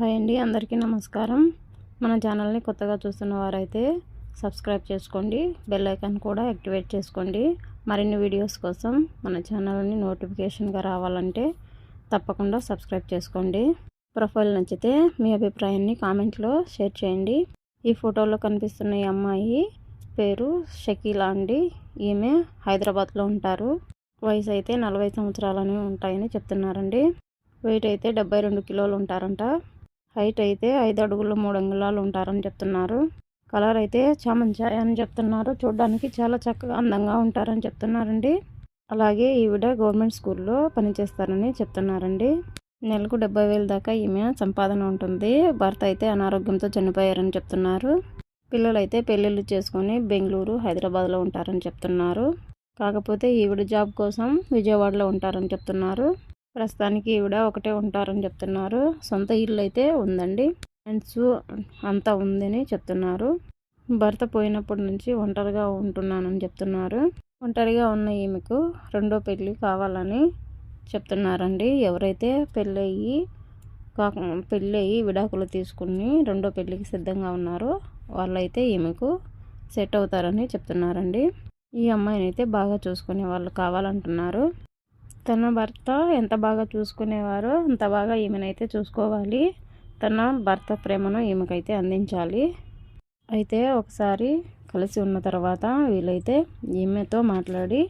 Hi అండి అందరికీ నమస్కారం. మన ఛానల్ని కొత్తగా చూస్తున్న వారైతే సబ్స్క్రైబ్ చేసుకోండి బెల్ ఐకాన్ కూడా యాక్టివేట్ చేసుకోండి. మరిన్ని వీడియోస్ కోసం మన ఛానల్ని నోటిఫికేషన్గా రావాలంటే తప్పకుండా సబ్స్క్రైబ్ చేసుకోండి. ప్రొఫైల్ నచ్చితే మీ అభిప్రాయాన్ని కామెంట్లో షేర్ చేయండి. ఈ ఫోటోలో కనిపిస్తున్న ఈ అమ్మాయి పేరు షకీలా అండి. ఈమె హైదరాబాద్లో ఉంటారు. వయసు అయితే నలభై సంవత్సరాలని ఉంటాయని చెప్తున్నారండి. వెయిట్ అయితే డెబ్బై రెండు కిలోలు ఉంటారంట. హైట్ అయితే ఐదు అడుగులు మూడు అంగుళాలు ఉంటారని చెప్తున్నారు. కలర్ అయితే చామంచాయ అని చెప్తున్నారు. చూడడానికి చాలా చక్కగా అందంగా ఉంటారని చెప్తున్నారండి. అలాగే ఈవిడ గవర్నమెంట్ స్కూల్లో పనిచేస్తారని చెప్తున్నారండి. నెలకు డెబ్బై వేల దాకా ఈమె సంపాదన ఉంటుంది. భర్త అయితే అనారోగ్యంతో చనిపోయారని చెప్తున్నారు. పిల్లలైతే పెళ్ళిళ్ళు చేసుకొని బెంగళూరు హైదరాబాద్లో ఉంటారని చెప్తున్నారు. కాకపోతే ఈవిడ జాబ్ కోసం విజయవాడలో ఉంటారని చెప్తున్నారు. ప్రస్తుతానికి ఈవిడ ఒకటే ఉంటారని చెప్తున్నారు. సొంత ఇల్లు అయితే ఉందండి. ఫ్రెండ్స్ అంతా ఉందని చెప్తున్నారు. భర్త పోయినప్పటి నుంచి ఒంటరిగా ఉంటున్నానని చెప్తున్నారు. ఒంటరిగా ఉన్న ఈమెకు రెండో పెళ్ళి కావాలని చెప్తున్నారండి. ఎవరైతే పెళ్ళయ్యి కాక పెళ్ళయి విడాకులు తీసుకుని రెండో పెళ్ళికి సిద్ధంగా ఉన్నారో వాళ్ళైతే ఈమెకు సెట్ అవుతారని చెప్తున్నారండి. ఈ అమ్మాయిని అయితే బాగా చూసుకునే వాళ్ళు కావాలంటున్నారు. తన భర్త ఎంత బాగా చూసుకునేవారో అంత బాగా ఈమెనైతే చూసుకోవాలి. తన భర్త ప్రేమను ఈమెకైతే అందించాలి. అయితే ఒకసారి కలిసి ఉన్న తర్వాత వీలైతే ఈమెతో మాట్లాడి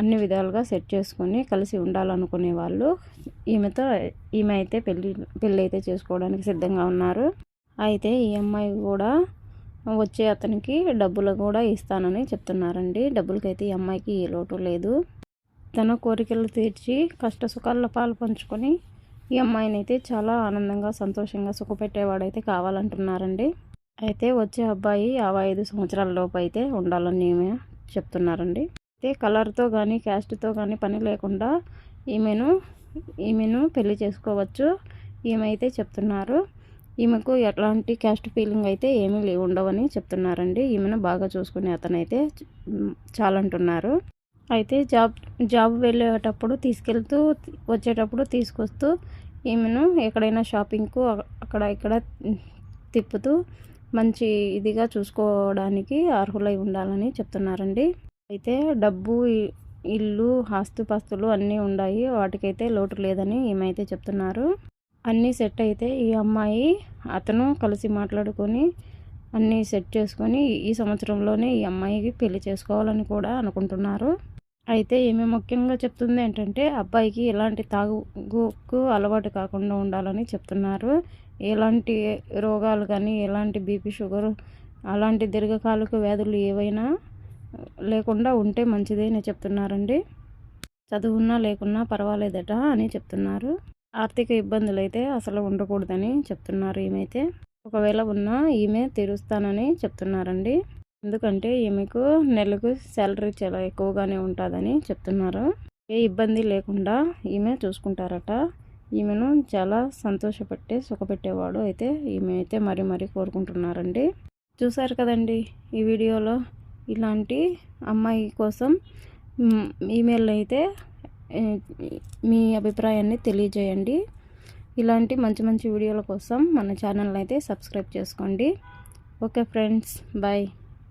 అన్ని విధాలుగా సెట్ చేసుకొని కలిసి ఉండాలనుకునే వాళ్ళు. ఈమెతో ఈమె అయితే పెళ్ళి పెళ్ళి అయితే చేసుకోవడానికి సిద్ధంగా ఉన్నారు. అయితే ఈ అమ్మాయి కూడా వచ్చే అతనికి డబ్బులు కూడా ఇస్తానని చెప్తున్నారండి. డబ్బులకైతే ఈ అమ్మాయికి ఏ లోటు లేదు. తన కోరికలు తీర్చి కష్ట సుఖాల్లో పాలు పంచుకొని ఈ అమ్మాయిని అయితే చాలా ఆనందంగా సంతోషంగా సుఖపెట్టేవాడైతే కావాలంటున్నారండి. అయితే వచ్చే అబ్బాయి యాభై ఐదు సంవత్సరాల లోపు అయితే ఉండాలని ఈమె చెప్తున్నారండి. అయితే కలర్తో కానీ క్యాస్ట్తో కానీ పని లేకుండా ఈమెను ఈమెను పెళ్ళి చేసుకోవచ్చు ఈమె అయితే చెప్తున్నారు. ఈమెకు ఎలాంటి క్యాస్ట్ ఫీలింగ్ అయితే ఏమీ ఉండవని చెప్తున్నారండి. ఈమెను బాగా చూసుకునే అతనైతే చాలంటున్నారు. అయితే జాబ్ జాబ్ వెళ్ళేటప్పుడు తీసుకెళ్తూ వచ్చేటప్పుడు తీసుకొస్తూ ఈమెను ఎక్కడైనా షాపింగ్కు అక్కడ ఇక్కడ తిప్పుతూ మంచి ఇదిగా చూసుకోవడానికి అర్హులై ఉండాలని చెప్తున్నారండి. అయితే డబ్బు ఇల్లు ఆస్తుపాస్తులు అన్నీ ఉన్నాయి వాటికైతే లోటు లేదని ఈమె చెప్తున్నారు. అన్నీ సెట్ అయితే ఈ అమ్మాయి అతను కలిసి మాట్లాడుకొని అన్నీ సెట్ చేసుకొని ఈ సంవత్సరంలోనే ఈ అమ్మాయికి పెళ్ళి చేసుకోవాలని కూడా అనుకుంటున్నారు. అయితే ఈమె ముఖ్యంగా చెప్తుంది ఏంటంటే అబ్బాయికి ఎలాంటి తాగుకు అలవాటు కాకుండా ఉండాలని చెప్తున్నారు. ఎలాంటి రోగాలు కానీ ఎలాంటి బీపీ షుగర్ అలాంటి దీర్ఘకాలిక వ్యాధులు ఏవైనా లేకుండా ఉంటే మంచిదే అని చెప్తున్నారండి. చదువున్నా లేకున్నా పర్వాలేదట అని చెప్తున్నారు. ఆర్థిక ఇబ్బందులు అయితే అసలు ఉండకూడదని చెప్తున్నారు ఈమెతే ఒకవేళ ఉన్నా ఈమె తీరుస్తానని చెప్తున్నారండి. ఎందుకంటే ఈమెకు నెలకు శాలరీ చాలా ఎక్కువగానే ఉంటుందని చెప్తున్నారు. ఏ ఇబ్బంది లేకుండా ఈమె చూసుకుంటారట. ఈమెను చాలా సంతోషపెట్టి సుఖపెట్టేవాడు అయితే ఈమె అయితే మరీ మరీ కోరుకుంటున్నారండి. చూసారు కదండి ఈ వీడియోలో ఇలాంటి అమ్మాయి కోసం ఈమెయిల్ అయితే మీ అభిప్రాయాన్ని తెలియజేయండి. ఇలాంటి మంచి మంచి వీడియోల కోసం మన ఛానల్ అయితే సబ్స్క్రైబ్ చేసుకోండి. Okay friends bye.